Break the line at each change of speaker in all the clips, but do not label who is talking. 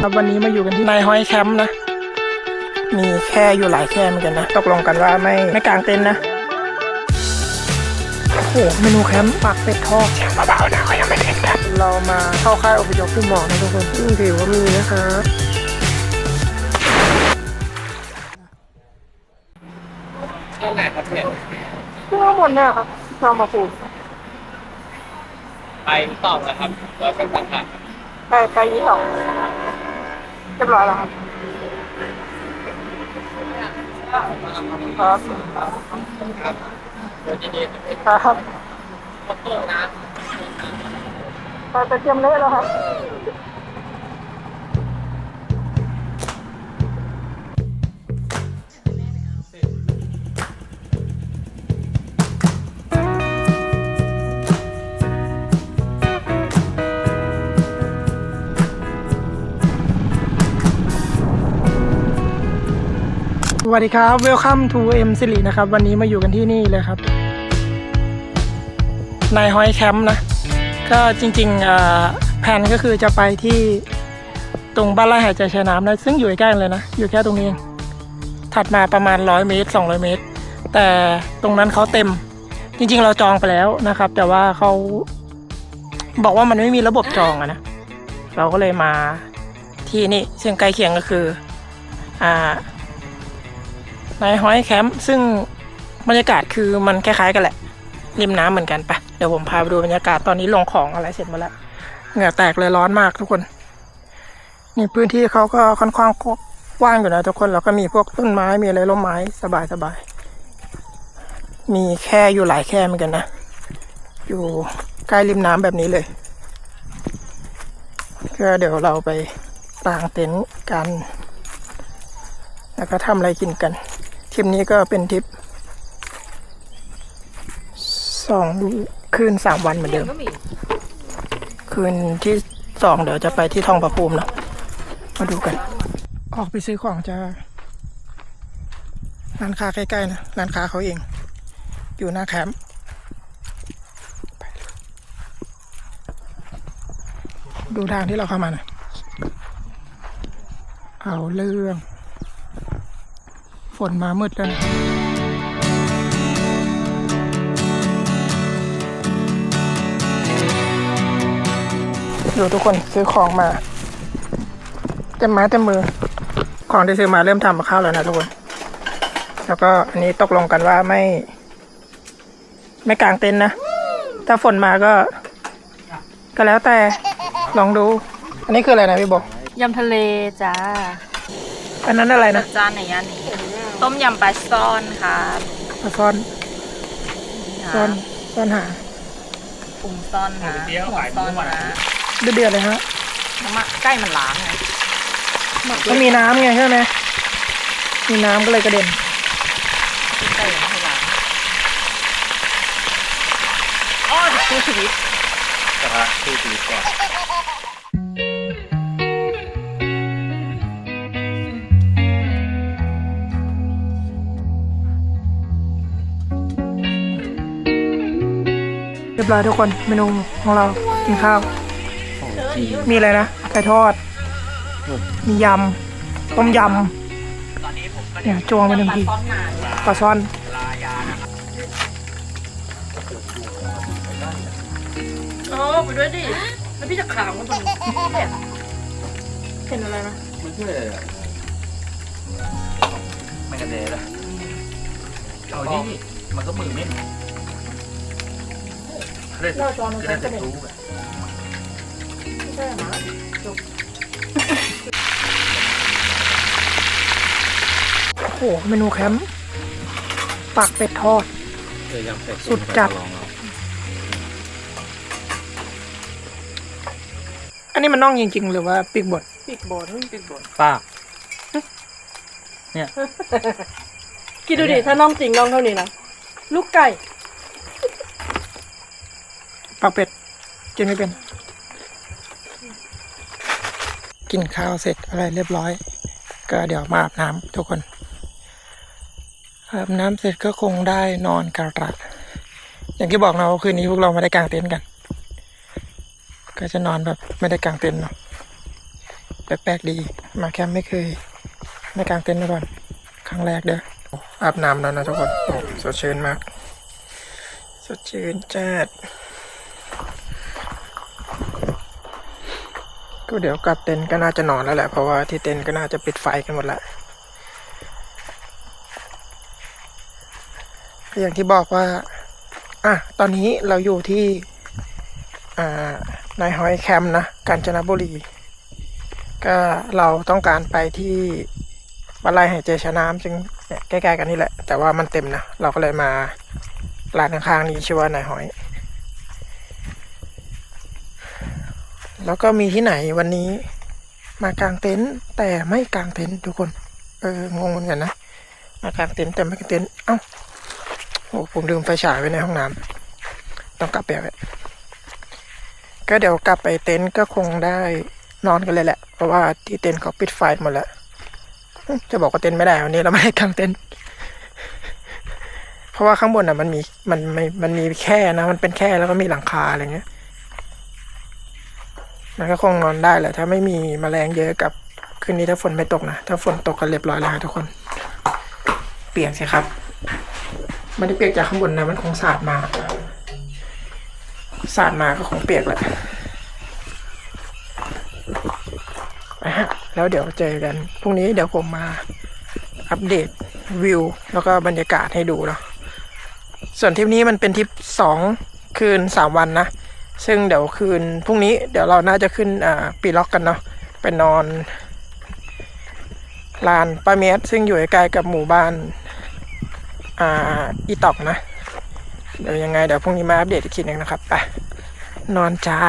ครับวันนี้มาอยู่กันที่นายห้อยแคมป์นะ มีแค่อยู่หลายแค่เหมือนกันนะ ตกลงกันว่าไม่ไม่กางเต็นท์นะ โอ้โหเมนูแคมป์ปักเป็ดทอดเสียงเบาๆนะเขายังไม่เล่นกัน เรามาเข้าค่ายอพยพผู้หมอกนะทุกคนซึ่งถือว่ามีนะครับ
ท่านไหนครับเนี่ย
เพื่อบนเนี่ยครับชาวมาปู
ไปตอบนะครับแล้วก็ตัดขาด
ไปไปยี่สอง เรียบร้อยแล้วครับครับ
ครับเดี๋ยวจะดี
ครับ
ขอโทษนะ
ไปไปเตรียมเละแล้วครับ สวัสดีครับ Welcome to M สิรินะครับ วันนี้มาอยู่กันที่นี่เลยครับ นายห้อยแคมป์นะ ก็จริงๆแผนก็คือจะไปที่ตรงบ้านไร่หายใจชายน้ำนะ ซึ่งอยู่ใกล้เลยนะ อยู่แค่ตรงนี้เองถัดมาประมาณ 100 เมตร 200 เมตร แต่ตรงนั้นเขาเต็ม จริง ๆ เราจองไปแล้วนะครับ แต่ว่าเขาบอกว่ามันไม่มีระบบจองอะนะ เราก็เลยมาที่นี่ซึ่งใกล้เคียงก็คือ อ่า นายห้อยแคมป์ซึ่งบรรยากาศคือมันคล้ายๆกันแหละริมน้ำเหมือนกันปะเดี๋ยวผมพาไปดูบรรยากาศตอนนี้ลงของอะไรเสร็จหมาแล้วเหงื่อแตกเลยร้อนมากทุกคน นี่พื้นที่เขาก็ค่อนข้างกว้างอยู่นะทุกคนแล้วก็มีพวกต้นไม้มีอะไรร่มไม้สบายสบายๆมีแค่อยู่หลายแค่เหมือนกันนะ อยู่ใกล้ริมน้ำแบบนี้เลยก็เดี๋ยวเราไปต่างเต็นท์กัน แล้วก็ทำอะไรกินกัน ทริปนี้ก็เป็นทริปสองคืนสามวันเหมือนเดิม คืนที่สองเดี๋ยวจะไปที่ทองประภูมิเนาะมาดูกัน ออกไปซื้อของจะร้านค้าใกล้ๆนะร้านค้าเขาเอง อยู่หน้าแคมป์ไปเลยดูทางที่เราเข้ามาหน่อยเอาเรื่อง ฝนมามืดแล้วนะดูทุกคนซื้อของมาเต็มไม้เต็มมือ ของที่ซื้อมาเริ่มทำกับข้าวแล้วนะทุกคน แล้วก็อันนี้ตกลงกันว่าไม่ ไม่กางเต็นท์นะ ถ้าฝนมาก็ ก็แล้วแต่ลองดู อันนี้คืออะไรนะพี่บอก
ยำทะเลจ้า
อันนั้นอะไรนะ
จานไหนอันนี้ ต้มยำปลาซ่อนครับ
ปลาซ่อนซ่อนซ่อนหา
ปรุงซ่อนนะหัวซ่อนนะ
เดือดๆเลยฮะ
น้ำมันใกล้มันล้างไง
มันมีน้ำไงใช่ไหมมีน้ำก็เลยกระเด็น
ใกล้ยังไม่ล้างอ๋อสู้ชีวิต
กระทะสู้ชีวิตก่อน
บร้อยทุกคนเมนูของเรากินข้าวมีอะไรนะไก่ทอด มียำต้มยำเนี่ยจวงไปหนึ่งทีปลาซ่อน
เออไปด้วยดิ แล้วพี่จะขาวมันตรงนี้เห็นอะไรไหม
มันช่วยอะไรอะมันกระเด็นละเอาดิมันก็มือไม่ หนเล่น
เราจอนมัน
ก็
ก็
ได้
กระเด็น
รู้แบบ
ใช่ไหมโอ้โหเมนูแคมป์ปากเป็ดทอด
เคยยังเป็ด
สุดจัดอันนี้มันน่องจริงๆ หรือว่าปีกบด
ปีกบนปีกบน
ป้า
คิดดูดิ ถ้าน้องจริงน้องเท่านี้นะ ลูกไก่
ปากเป็ด กินไม่เป็น กินข้าวเสร็จอะไรเรียบร้อย ก็เดี๋ยวมาอาบน้ำทุกคน อาบน้ำเสร็จก็คงได้นอนกระรัดอย่างที่บอกนะว่าคืนนี้พวกเราไม่ได้กางเต็นท์กัน ก็จะนอนแบบไม่ได้กางเต็นท์เนาะแปลกๆดี มาแคมป์ไม่เคยไม่กางเต็นท์มาก่อน ครั้งแรกเด้อโอ้อาบน้ำแล้วนะทุกคนโอ้สดชื่นมาก สดชื่นจัด ก็เดี๋ยวกลับเต็นท์ก็น่าจะนอนแล้วแหละ เพราะว่าที่เต็นท์ก็น่าจะปิดไฟกันหมดละอย่างที่บอกว่า อะ ตอนนี้เราอยู่ที่อ่านายฮอยแคมป์นะ กาญจนบุรี ก็เราต้องการไปที่บันไลหายใจชะน้ำซึ่งใกล้ๆกันนี่แหละ แต่ว่ามันเต็มนะ เราก็เลยมาร้านข้างๆนี้ชื่อว่านายฮอย แล้วก็มีที่ไหนวันนี้ มากางเต็นท์แต่ไม่กางเต็นท์ทุกคน เอองงเหมือนกันนะ มากางเต็นท์แต่ไม่กางเต็นท์เอ้าโอ้ผมลืมไฟฉายไว้ในห้องน้ำต้องกลับไปเอาไว้ก็เดี๋ยวกลับไปเต็นท์ก็คงได้นอนกันเลยแหละ เพราะว่าที่เต็นท์เขาปิดไฟหมดแล้วจะบอกว่าเต็นท์ไม่ได้วันนี้เราไม่ได้กางเต็นท์เพราะว่าข้างบนอะมันมีมันไม่มันมีแค่นะ มันเป็นแค่แล้วก็มีหลังคาอะไรเงี้ย มันก็คงนอนได้แหละ ถ้าไม่มีแมลงเยอะกับคืนนี้ถ้าฝนไม่ตกนะ ถ้าฝนตกก็เรียบร้อยแล้วทุกคน เปียกสิครับไมันได้เปียกจากข้างบนนะมันคงสาดมาสาดมาก็คงเปียกแหละไปฮะแล้วเดี๋ยวเจอกันพรุ่งนี้เดี๋ยวผมมาอัปเดตวิว แล้วก็บรรยากาศให้ดูเนาะส่วนทริปนี้มันเป็นทริปสองคืนสามวันนะ ซึ่งเดี๋ยวคืนพรุ่งนี้เดี๋ยวเราน่าจะขึ้นปีล็อกกันเนาะไปนอนลานป้าเมสซึ่งอยู่ใกล้กับหมู่บ้านอ่าอีตอกนะ เดี๋ยวยังไงเดี๋ยวพรุ่งนี้มาอัปเดตอีกทีหนึงนะครับไปนอนจ้า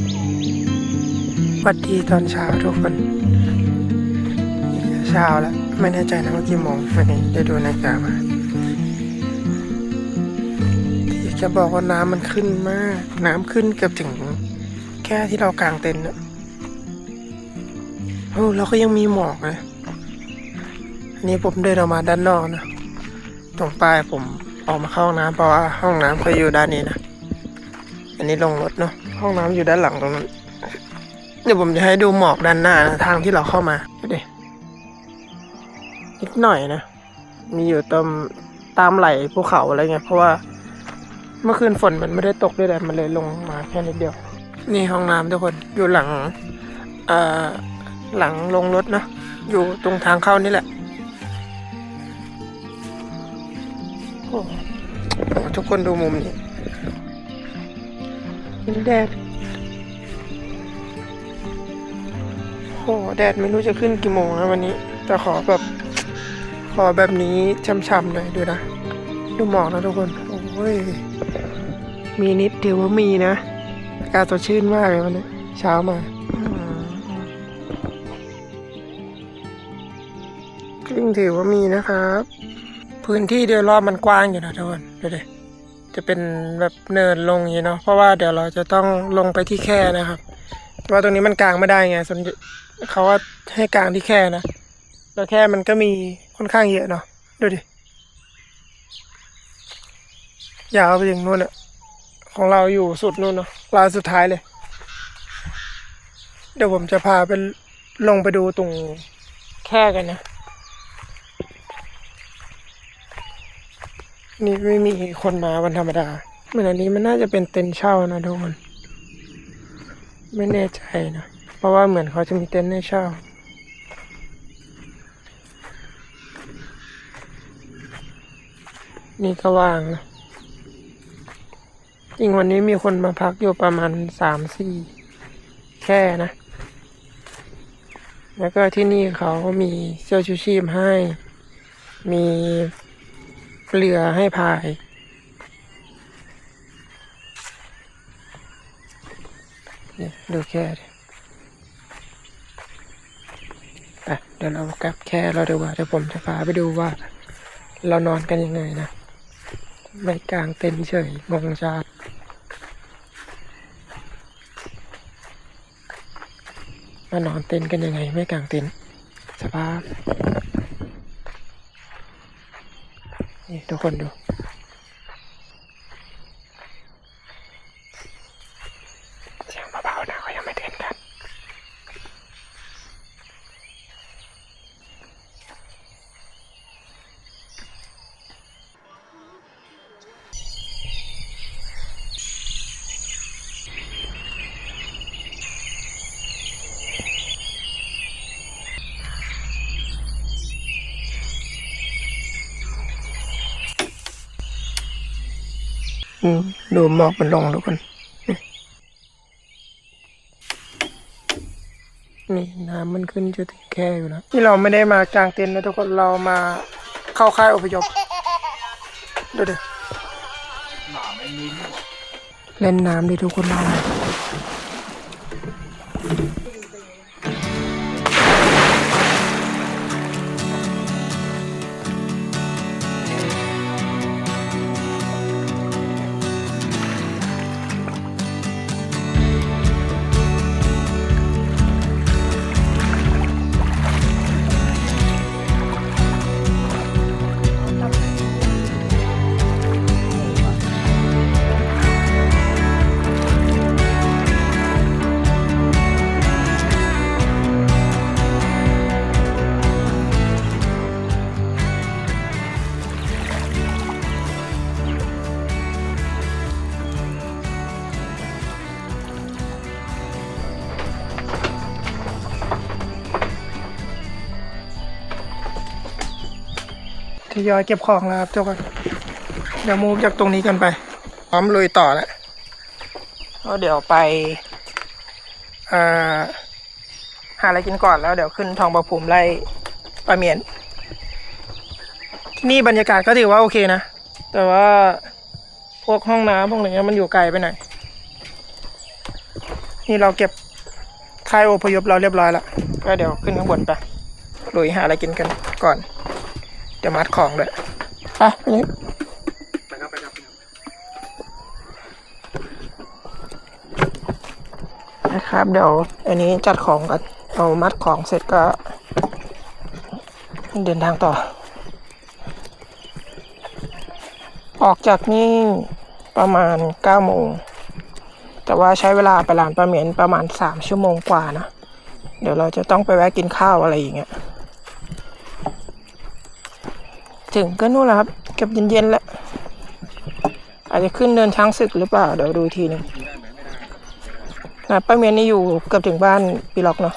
ส วัสดีตอนเช้าทุกคน เช้าแล้ว ไม่แน่ใจนะว่ากี่โมงวันนี้ได้ดูนาฬิกามาอยากจะบอกว่าน้ำมันขึ้นมาก น้ำขึ้นเกือบถึง แค่ที่เรากางเต็นท์อะโอ้เราก็ยังมีหมอกเลยอันนี้ผมเดินออกมาด้านนอกนะ ตรงป้ายผมออกมาเข้าห้องน้ำเพราะว่าห้องน้ำเขาอยู่ด้านนี้นะ อันนี้ลงรถเนาะ ห้องน้ำอยู่ด้านหลังตรงนั้น เดี๋ยวผมจะให้ดูหมอกด้านหน้านะทางที่เราเข้ามาดูดินิดหน่อยนะ มีอยู่ตามตามไหลภูเขาอะไรเงี้ยเพราะว่าเมื่อคืนฝนมันไม่ได้ตกด้วยแหละมันเลยลงมาแค่นิดเดียว นี่ห้องน้ำทุกคนอยู่หลังเอ่อหลังลงรถนะอยู่ตรงทางเข้านี่แหละโอ้ทุกคนดูมุมนี้แดด โอ้แดดไม่รู้จะขึ้นกี่โมงนะวันนี้ แต่ขอแบบ ขอแบบนี้ช่ำๆหน่อยดูนะ ดูหมอกนะทุกคน โอ้ย มีนิดเดียวว่ามีนะ อากาศสดชื่นมากเลยวันนี้ เช้ามาครึ่งถือว่ามีนะครับ พื้นที่เดียวรอบมันกว้างอยู่นะทุกคนดูดิจะเป็นแบบเนินลงอย่างเนาะเพราะว่าเดี๋ยวเราจะต้องลงไปที่แค่นะครับว่าตรงนี้มันกลางไม่ได้ไงส่วน เขาว่าให้กลางที่แค่นะ แล้วแค่มันก็มีค่อนข้างเยอะเนาะ ดูดิ ยาวไปถึงนู่นอะของเราอยู่สุดนู่นเนาะลานสุดท้ายเลย เดี๋ยวผมจะพาไปลงไปดูตรงแค่กันนะ นี่ไม่มีคนมาวันธรรมดา เหมือนอันนี้มันน่าจะเป็นเต็นท์เช่านะทุกคน ไม่แน่ใจนะ ราะว่าเหมือนเขาจะมีเต็นท์ให้เช่านี่ก็ว่างนะจริงวันนี้มีคนมาพักอยู่ประมาณสามสี่แค่นะ แล้วก็ที่นี่เขามีเสื้อชูชีพให้ มีเรือให้พาย ดูแค่ ปเดี๋ยวเรากลับแค่เราดูว่าเดี๋ยวผมจะพาไปดูว่า เรานอนกันยังไงนะไม่กลางเต็นเฉยงงชาติมานอนเต็นกันยังไง ไม่กลางเต็นสภาพนี่ทุกคนดู ดูหมอกมันลงทุกคนนี่น้ำมันขึ้นจะถึงแค่อยู่แล้วนี่เราไม่ได้มากางเต็นท์นะทุกคนเรามาเข้าค่ายอพยพดูดิ
หนาไม่มิ้น
เล่นน้ำดิทุกคนเรา ยอยเก็บของแล้วครับทุกคนเดี๋ยวมูฟจากตรงนี้กันไป พร้อมลุยต่อแล้วก็เดี๋ยวไปหาอะไรกินก่อนแล้วเดี๋ยวขึ้นทองประภูมิไล่ปลาเมียน ที่นี่บรรยากาศก็ถือว่าโอเคนะ แต่ว่าพวกห้องน้ำพวกอะไรเงี้ยมันอยู่ไกลไปหน่อยนี่เราเก็บค่ายอพยพเราเรียบร้อยแล้วก็เดี๋ยวขึ้นข้างบนไปลุยหาอะไรกินกันก่อน เดี๋ยวมัดของด้วยไปไปเลย
ไปครับไปครับ
นะครับ เดี๋ยว อันนี้จัดของกันเอามัดของเสร็จก็ เดินทางต่อ ออกจากนี่ประมาณเก้าโมง แต่ว่าใช้เวลาไปลานประเมียนประมาณสามชั่วโมงกว่านะ เดี๋ยวเราจะต้องไปแวะกินข้าวอะไรอย่างเงี้ย ถึงก็นู่นแหละครับ เก็บเย็นๆแล้วอาจจะขึ้นเดินช้างศึกหรือเปล่า เดี๋ยวดูทีหนึ่งนะป้าเมียนนี่อยู่เกือบถึงบ้านปีล็อกเนาะ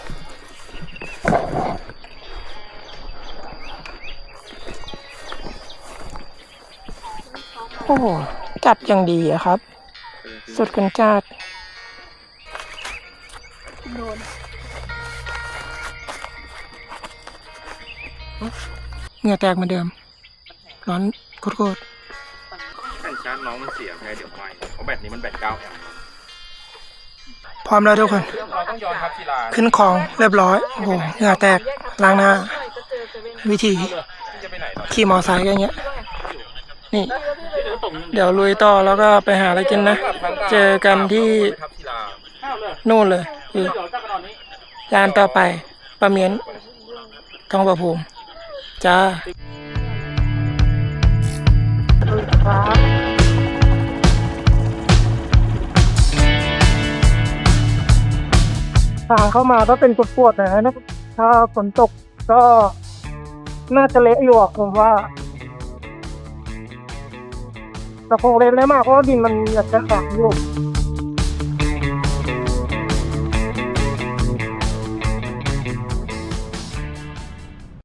โอ้จัดอย่างดีอะครับ สุดกันจัดเหงื่อแตกเหมือนเดิม ร้อนโคตร
แผ่นชาร์จน้องมันเสียไงเดี๋ยวไม่เพราะแบตนี้มันแบตเก้าแอมป์
ๆพร้อมแล้วทุกคน
เราต้องย้อนครับทีลา
ขึ้นของเรียบร้อย โอ้โหเหงื่อแตกล้างหน้า วิธี
ที่จะไปไหนต่อ
ขี่มอไซค์ก็อย่างเงี้ย นี่ เดี๋ยวลุยต่อแล้วก็ไปหาอะไรกินนะ เจอกันที่
ครับทีลา
นู่นเลยคือลานต่อไปปลาเมียนทองประภูมิจ้า ทางเข้ามาก็เป็นปวดๆนะนะ ถ้าฝนตกก็น่าจะเละอยู่ผมว่าแต่คงเละไม่มากเพราะว่าดินมันอยากจะแข็งอยู่